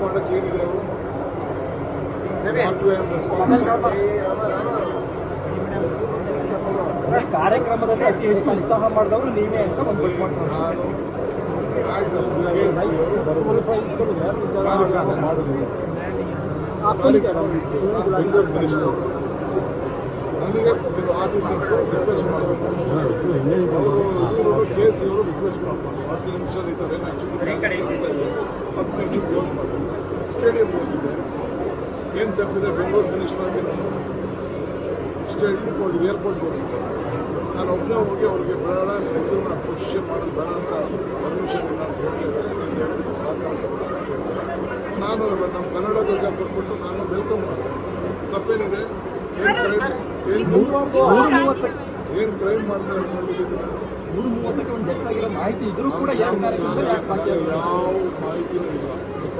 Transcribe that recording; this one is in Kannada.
ಮಾಡಕ್ಕೆ ಏನಿದೆ ಅವರು What we have responsibility. Sir, ಕಾರ್ಯಕ್ರಮದಲ್ಲಿ ಅತಿ ಹೆಚ್ಚು ಉತ್ಸಾಹ ಮಾಡಿದವರು ನೀವೇ ಅಂತ ಒಂದು ಬಿಟ್ ಮಾಡ್ಕೊಂಡು ನಾನು ಆಯ್ತು KSC ಅವರು ಬರಬಹುದು ಕಾರ್ಯಕ್ರಮ ಮಾಡುದು ಕಾರ್ಯಕ್ರಮ ಇತ್ತು. ನಾನು ಬೆಂಗಳೂರು ಮಿನಿಸ್ಟರ್ ನನಗೆ ಕೆಲವು ಆಫೀಸರ್ಸ್ ರಿಕ್ವೆಸ್ಟ್ ಮಾಡಬೇಕು ಅವರು ಇವರು ಕೆ ಸಿ ಅವರು ರಿಕ್ವೆಸ್ಟ್ ಮಾಡಬೇಕು ಹತ್ತು ನಿಮಿಷ ಇದ್ದಾರೆ ನಿಮಿಷ ಕ್ಲೋಸ್ ಮಾಡಬೇಕು ಸ್ಟೇಡಿಯಂ ಹೋಗಿದ್ದೆ ಏನು ತಪ್ಪಿದೆ ಬೆಂಗಳೂರು ಮಿನಿಸ್ಟರ್ ಸ್ಟೇಡಿಯಂ ಹೋಗಿ ಏರ್ಪೋರ್ಟ್ ಹೋಗಿದ್ದೆ ನಾನು ಒಬ್ಬನೇ ಹೋಗಿ ಅವ್ರಿಗೆ ಬೇಡ ಇದು ನಾನು ಪೊಸಿಷನ್ ಮಾಡೋದು ಬೇಡ ಅಂತ ಪರ್ಮಿಷನ್ ನಾನು ಹೇಳಿದ್ದು ಸಾಧ್ಯ ನಾನು ನಮ್ಮ ಕನ್ನಡ ಧ್ವಜ ಕೊಟ್ಬಿಟ್ಟು ನಾನು ವೆಲ್ಕಮ್ ಮಾಡಿದೆ ತಪ್ಪೇನಿದೆ? ಏನು ಕ್ರೈಮ್ ಏನು ಕ್ರೈಮ್ ಮಾಡ್ತಾ ಇರ್ಕೊಂಡಿದ್ದೀನಿ ಮಾಹಿತಿ ಇದ್ರೂ ಕೂಡ ಯಾವ ಮಾಹಿತಿನೂ ಇಲ್ಲ.